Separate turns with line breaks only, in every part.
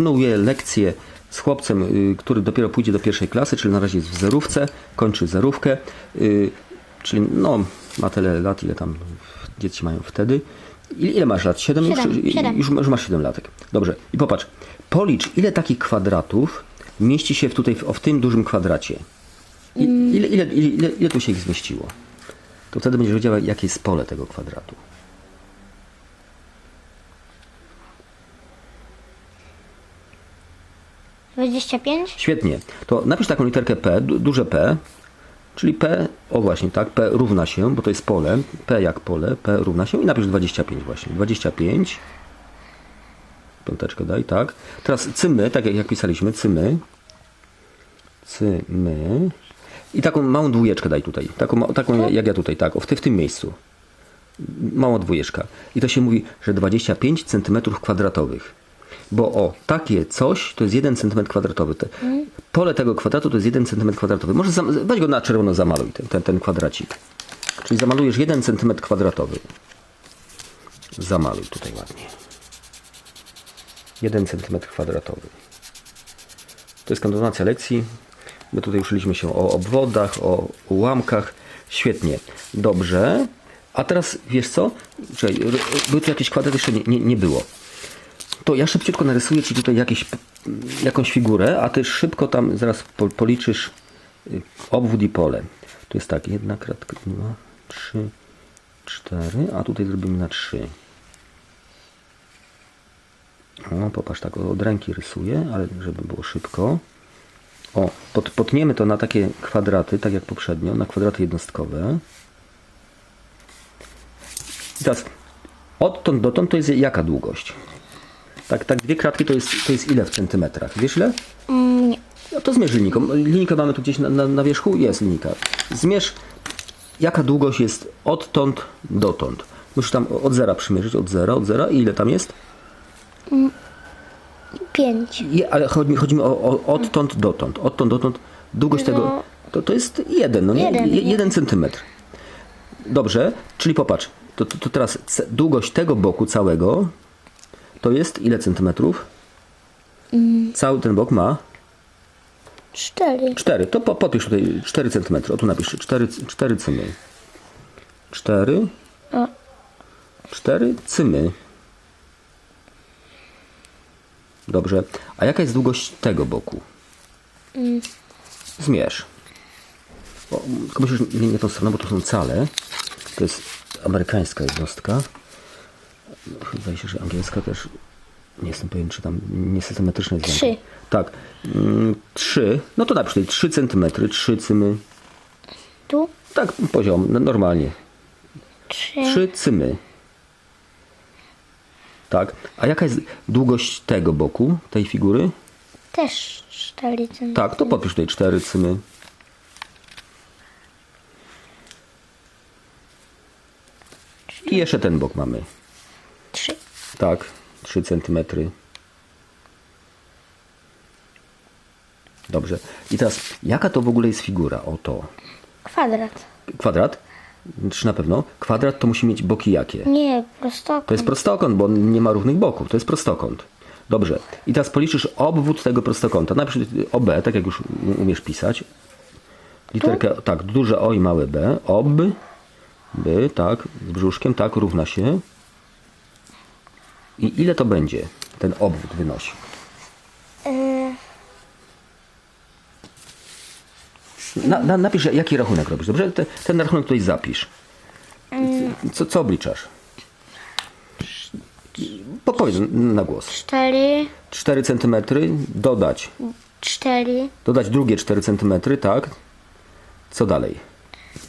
Kontynuuję lekcję z chłopcem, y, który dopiero pójdzie do pierwszej klasy, czyli na razie jest w zerówce, kończy zerówkę, y, czyli no, ma tyle lat, ile tam dzieci mają wtedy. Ile, masz lat? Siedem?
Siedem,
już,
siedem.
Już, już masz 7 latek. Dobrze. I popatrz, policz, ile takich kwadratów mieści się w tutaj w, tym dużym kwadracie. I, ile, ile, ile, ile, ile tu się ich zmieściło? To wtedy będziesz wiedziała, jakie jest pole tego kwadratu.
Dwadzieścia pięć?
Świetnie. To napisz taką literkę P, du- duże P, czyli P, o właśnie, tak, P równa się, bo to jest pole, P jak pole, P równa się i napisz 25 właśnie. 25. Piąteczkę daj, tak. Teraz cymy, tak jak, jak pisaliśmy, cymy. Cymy. I taką małą dwójeczkę daj tutaj. Taką, ma- taką jak ja tutaj, tak, o, w, ty, w tym miejscu. Mała dwójeczka. I to się mówi, że 25 cm kwadratowych. Bo o, takie coś to jest 1 cm kwadratowy. Pole tego kwadratu to jest 1 cm kwadratowy. Może weź go na czerwono zamaluj, ten, ten, ten kwadracik. Czyli zamalujesz 1 cm kwadratowy. Zamaluj tutaj ładnie. 1 cm kwadratowy. To jest kontynuacja lekcji. My tutaj uczyliśmy się o obwodach, o ułamkach. Świetnie. Dobrze. A teraz wiesz co? Czekaj, r- był tu jakiś kwadrat? Jeszcze nie, nie, nie było. To ja szybciutko narysuję Ci tutaj jakieś, jakąś figurę, a Ty szybko tam zaraz po, policzysz y, obwód i pole. Tu jest tak, jedna kratka, dwa, trzy, cztery, a tutaj zrobimy na trzy. O, popatrz, tak od ręki rysuję, ale żeby było szybko. O, pot, potniemy to na takie kwadraty, tak jak poprzednio, na kwadraty jednostkowe. I teraz odtąd dotąd to jest jaka długość? Tak, tak dwie kratki to jest, to jest ile w centymetrach? Wiesz ile?
Mm, nie.
No to zmierz linijką. Linijkę mamy tu gdzieś na, na, na wierzchu? Jest linijka. Zmierz jaka długość jest odtąd dotąd. Musisz tam od zera przymierzyć, od zera, od zera. I ile tam jest?
Pięć.
Je, ale chodzi, mi- chodzi mi o, o odtąd dotąd. Odtąd dotąd. Długość
No.
tego to, to jest jeden, no nie?
Jeden,
Je,
jeden.
jeden centymetr. Dobrze, czyli popatrz. To, to, to teraz ce- długość tego boku całego to jest ile centymetrów?
Mm.
Cały ten bok ma
Cztery.
4. To po, popisz tutaj 4 cm. O tu napisz 4, 4 cymy. 4.
O.
4 cymy. Dobrze. A jaka jest długość tego boku? Zmierz. O, tylko musisz nie, nie tą stroną, bo to są cale. To jest amerykańska jednostka. Wydaje się, że angielska też. Nie jestem pewien, czy tam niesystematyczne jest.
Trzy.
Tak. Mm, Trzy. No to napisz tutaj 3 cm, 3 cymy.
Tu
Tak, poziom, no, normalnie.
trzy.
3 cymy. Tak. A jaka jest długość tego boku, tej figury?
Też cztery centymetry.
Tak, to popisz tutaj 4 cymy. I jeszcze ten bok mamy. Tak, 3 cm. Dobrze. I teraz, jaka to w ogóle jest figura? Oto.
Kwadrat.
Kwadrat? Czy na pewno? Kwadrat to musi mieć boki jakie?
Nie, prostokąt.
To jest prostokąt, bo nie ma równych boków. To jest prostokąt. Dobrze. I teraz policzysz obwód tego prostokąta. Napisz OB, tak jak już umiesz pisać. Literkę, tak, duże O i małe B. Ob, by, tak, z brzuszkiem, tak, równa się. I ile to będzie ten obwód wynosi?
Y,
Na, na, napisz, jaki rachunek robisz, dobrze? Te, ten rachunek tutaj zapisz. Co, co obliczasz? Podpowiedz na głos.
cztery.
4 cm, dodać.
Cztery.
Dodać drugie 4 cm, tak? Co dalej?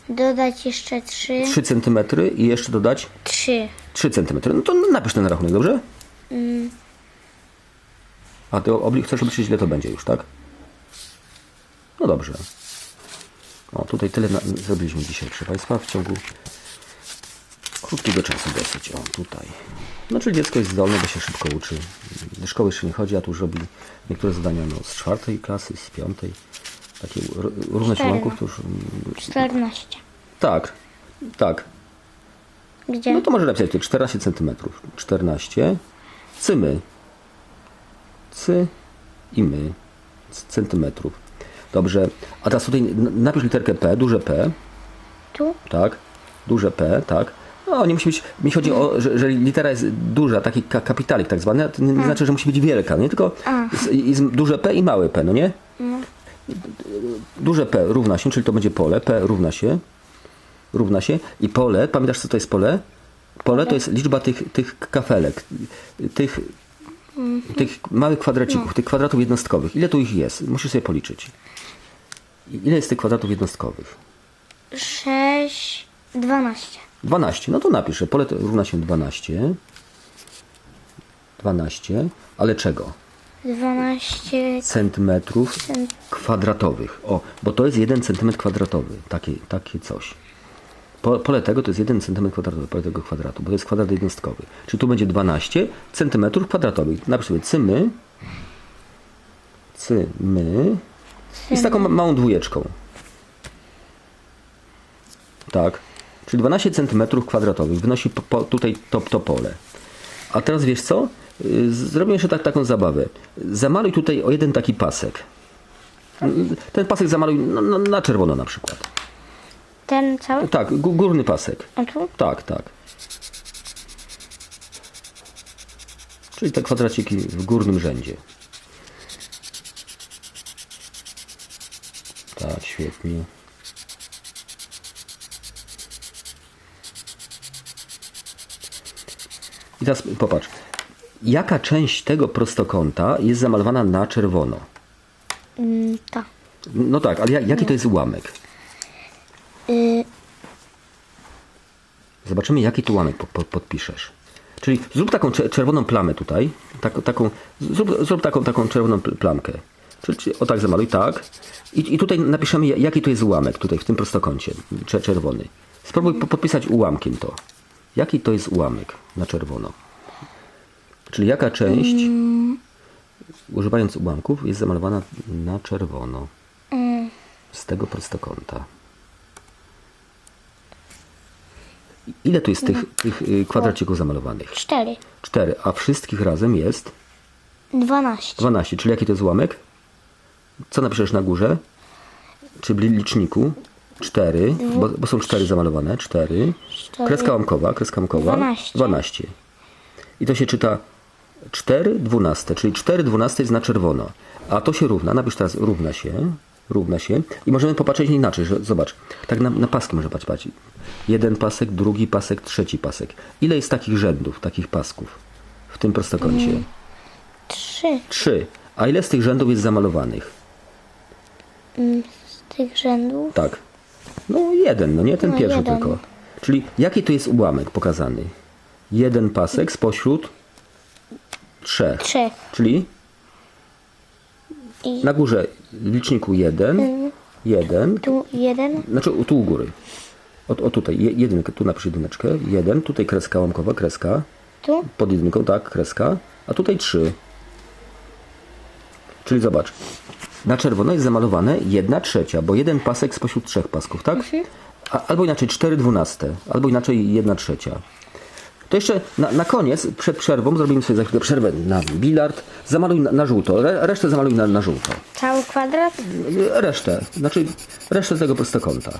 Dodać jeszcze trzy.
3 cm i jeszcze dodać
Trzy.
3 cm. No to napisz ten rachunek, dobrze? A ty obli- chcesz obliczyć, ile to będzie już, tak? No dobrze. O, tutaj tyle na- zrobiliśmy dzisiaj, proszę Państwa, w ciągu krótkiego czasu dosyć. O, tutaj. No, czyli dziecko jest zdolne, bo się szybko uczy. Do szkoły jeszcze nie chodzi, a tu już robi niektóre zadania no, z czwartej klasy, z piątej. Takie r- równe
Cztery.
siłanków to już... mm,
Czternaście.
Tak, tak.
Gdzie?
No to może napisać tutaj 14 cm. 14. Cymy. C i my centymetrów. Dobrze, a teraz tutaj napisz literkę P, duże P,
Tu?
tak, duże P, tak. No, nie musi być, mi chodzi o, że jeżeli litera jest duża, taki ka- kapitalik tak zwany, to nie, nie znaczy, że musi być wielka, nie? Tylko duże P i małe P, no nie? Duże P równa się, czyli to będzie pole, P równa się, równa się i pole, pamiętasz co to jest pole? Pole to jest liczba tych, tych kafelek, tych, tych małych kwadracików, tych kwadratów jednostkowych. Ile tu ich jest? Musisz sobie policzyć. Ile jest tych kwadratów jednostkowych?
6, 12.
12. No to napisz, że pole to równa się 12. 12, ale czego?
12
Centymetrów
cent...
kwadratowych. O, bo to jest 1 centymetr kwadratowy. Takie, takie coś. Po, pole tego to jest 1 centymetr kwadratowy, pole tego kwadratu, bo to jest kwadrat jednostkowy. Czyli tu będzie 12 centymetrów kwadratowych. Napisz sobie cymy, cymy i z taką ma- małą dwójeczką. Tak. Czyli 12 centymetrów kwadratowych wynosi po, po, tutaj to, to pole. A teraz wiesz co? Y, Zrobię jeszcze tak, taką zabawę. Zamaluj tutaj o jeden taki pasek. Ten pasek zamaluj na, na, na czerwono na przykład.
Ten cały?
Tak, gó- górny pasek.
A tu?
Tak, tak. Czyli te kwadraciki w górnym rzędzie. Tak, świetnie. I teraz popatrz. Jaka część tego prostokąta jest zamalowana na czerwono?
Mm, ta.
No tak, ale ja- jaki to jest ułamek?
Y,
Zobaczymy, jaki tu ułamek po, po, podpiszesz. Czyli zrób taką cze- czerwoną plamę tutaj. Tak, taką, zrób, zrób taką, taką czerwoną pl- plamkę. Czyli, czyli o tak zamaluj, tak. I, I tutaj napiszemy, ja- jaki to jest ułamek tutaj w tym prostokącie cze- czerwony. Spróbuj po, podpisać ułamkiem to. Jaki to jest ułamek na czerwono? Czyli jaka część, używając ułamków, jest zamalowana na czerwono z tego prostokąta? Ile tu jest tych, tych y, kwadracików zamalowanych?
4.
4, a wszystkich razem jest
12.
12. Czyli jaki to jest ułamek? Co napiszesz na górze? Czy w liczniku? 4, bo, bo są 4 zamalowane. 4.
Cztery.
Kreska łamkowa, kreska łamkowa.
12.
12. I to się czyta 4 dwunaste, czyli 4 dwunaste jest na czerwono. A to się równa, napisz teraz równa się, równa się. I możemy popatrzeć inaczej, że zobacz, tak na, na paski może patrzeć, patrz. Jeden pasek, drugi pasek, trzeci pasek. Ile jest takich rzędów, takich pasków w tym prostokącie?
3
Trzy. A ile z tych rzędów jest zamalowanych?
z tych rzędów.
Tak. No jeden, no nie ten
No,
pierwszy
jeden.
tylko. Czyli jaki tu jest ułamek pokazany? Jeden pasek spośród trzech.
3.
Czyli
I
na górze w liczniku jeden, jeden,
tu 1.
znaczy tu u góry. O, o tutaj, je- jedynkę, tu napisz jedyneczkę, jeden, tutaj kreska łamkowa, kreska,
Tu.
pod jedynką, tak, kreska, a tutaj trzy. Czyli zobacz, na czerwono jest zamalowane jedna trzecia, bo jeden pasek spośród trzech pasków, tak? A, albo inaczej cztery dwunaste, albo inaczej jedna trzecia. To jeszcze na, na koniec, przed przerwą, zrobimy sobie za chwilę przerwę na bilard, zamaluj na, na żółto, Re, resztę zamaluj na, na żółto.
Cały kwadrat.
Resztę, znaczy resztę tego prostokąta.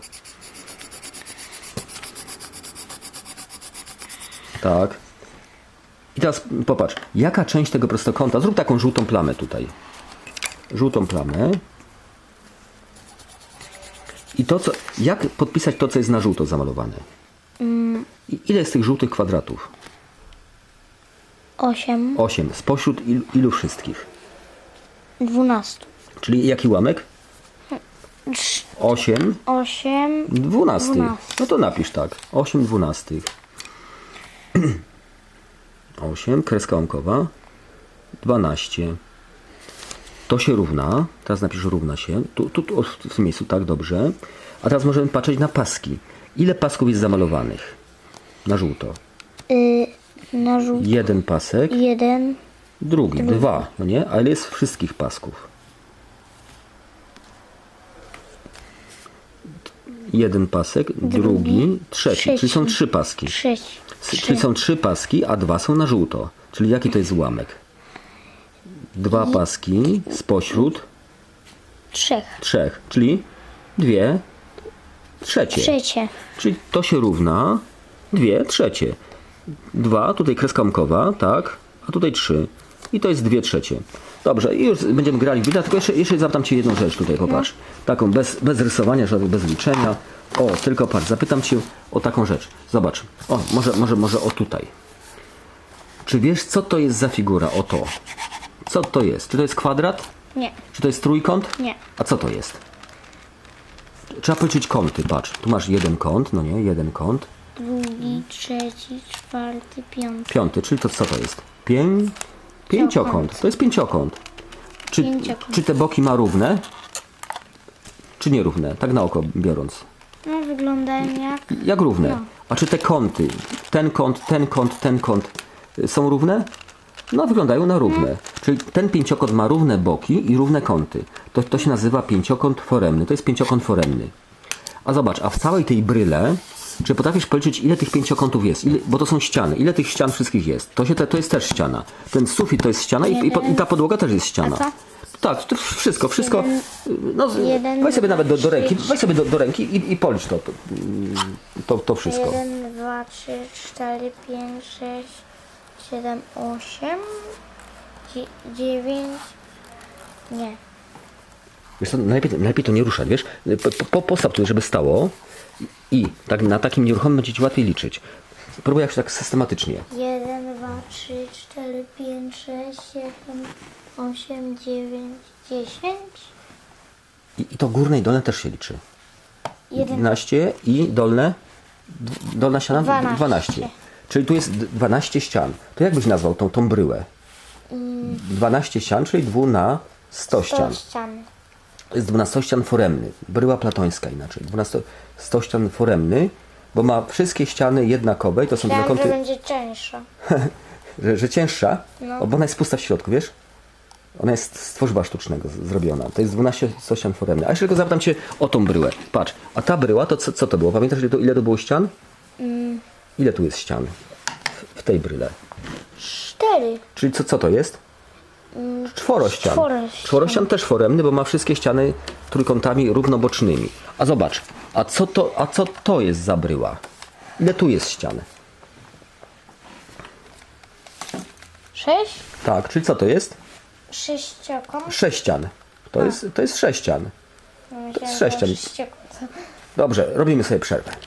Tak. I teraz popatrz, jaka część tego prostokąta, zrób taką żółtą plamę tutaj. Żółtą plamę. I to, co, jak podpisać to, co jest na żółto zamalowane? I ile jest tych żółtych kwadratów?
8.
8. Spośród ilu, ilu wszystkich?
12.
Czyli jaki ułamek? 8
8.
Dwunastych. No to napisz tak. 8 dwunastych. 8, kreska łamkowa. 12. To się równa. Teraz napisz równa się. Tu, tu, tu w tym miejscu, tak, dobrze. A teraz możemy patrzeć na paski. Ile pasków jest zamalowanych? Na żółto.
Y, na żółto.
Jeden pasek,
1.
drugi, dwa, no nie? A ile jest wszystkich pasków? Jeden pasek, drugi, trzeci. Czyli są
trzeci.
trzy paski.
3.
S- Czyli są trzy paski, a dwa są na żółto. Czyli jaki to jest ułamek? dwa paski spośród
Trzech.
trzech, czyli dwie trzecie.
Trzecie.
Czyli to się równa dwie trzecie. Dwa, tutaj kreska łamkowa, tak, a tutaj trzy. I to jest dwie trzecie. Dobrze, i już będziemy grali w bilard, tylko jeszcze, jeszcze zapytam Cię jedną rzecz tutaj, popatrz. Taką bez, bez rysowania, żadnego bez liczenia. O, tylko patrz, zapytam Cię o taką rzecz. Zobacz. O, może, może, może o tutaj. Czy wiesz, co to jest za figura? O to. Co to jest? Czy to jest kwadrat?
Nie.
Czy to jest trójkąt?
Nie.
A co to jest? Trzeba policzyć kąty, patrz. Tu masz jeden kąt, no nie, jeden kąt.
Drugi, trzeci, czwarty, piąty.
Piąty, czyli to co to jest? Pięć... Pięciokąt. To jest pięciokąt. Czy,
Pięciokąt.
czy te boki ma równe? Czy nierówne? Tak na oko biorąc.
No wyglądają jak...
Jak równe?
No.
A czy te kąty, ten kąt, ten kąt, ten kąt y, są równe? No, wyglądają na równe. Czyli ten pięciokąt ma równe boki i równe kąty. To, to się nazywa pięciokąt foremny. To jest pięciokąt foremny. A zobacz, a w całej tej bryle, czy potrafisz policzyć, ile tych pięciokątów jest? Ile, bo to są ściany. Ile tych ścian wszystkich jest? To, się, te, to jest też ściana. Ten sufit to jest ściana i, i, po- i ta podłoga też jest ściana. Tak, to wszystko, wszystko. no,
jeden,
weź sobie nawet do, do ręki, weź sobie do, do ręki i, i policz to, to, to, wszystko.
Jeden, dwa, trzy, cztery, pięć, sześć, siedem, osiem, dzie- dziewięć... Nie.
Wiesz co, najlepiej, najlepiej to nie ruszać, wiesz? Po, po, postaw tu, żeby stało i tak, na takim nieruchomym będzie Ci łatwiej liczyć. Próbuj jakoś tak systematycznie.
Jeden, dwa, trzy, cztery, pięć, sześć, siedem, osiem, dziewięć, dziesięć.
I, I to górne i dolne też się liczy.
Jeden.
11 i dolne? d- Dolna ściana?
Dwanaście.
12. Czyli tu jest d- 12 ścian. To jak byś nazwał tą, tą bryłę? 12 ścian, czyli 2 na 100
To
ścian.
ścian.
Jest 12 ścian foremny. Bryła platońska inaczej. 12 100 ścian foremny, bo ma wszystkie ściany jednakowe i to są
Myślałam, że będzie cięższa.
że, że cięższa,
No.
bo ona jest pusta w środku, wiesz? Ona jest z tworzywa sztucznego z- zrobiona. To jest 12 ścian foremny. A jeszcze tylko zapytam Cię o tą bryłę. Patrz, a ta bryła, to co, co to było? Pamiętasz, ile to, ile to było ścian?
Mm.
Ile tu jest ścian w, w tej bryle?
Cztery.
Czyli co, co to jest? Czworościan.
czworościan.
Czworościan też foremny, bo ma wszystkie ściany trójkątami równobocznymi. A zobacz, a co to, a co to jest za bryła? Ile tu jest ścian?
Sześć.
Tak, czyli co to jest?
Sześciokąt.
Sześcian. To jest, to jest sześcian.
Myślałam,
sześcian.
że sześciokąt.
Dobrze, robimy sobie przerwę.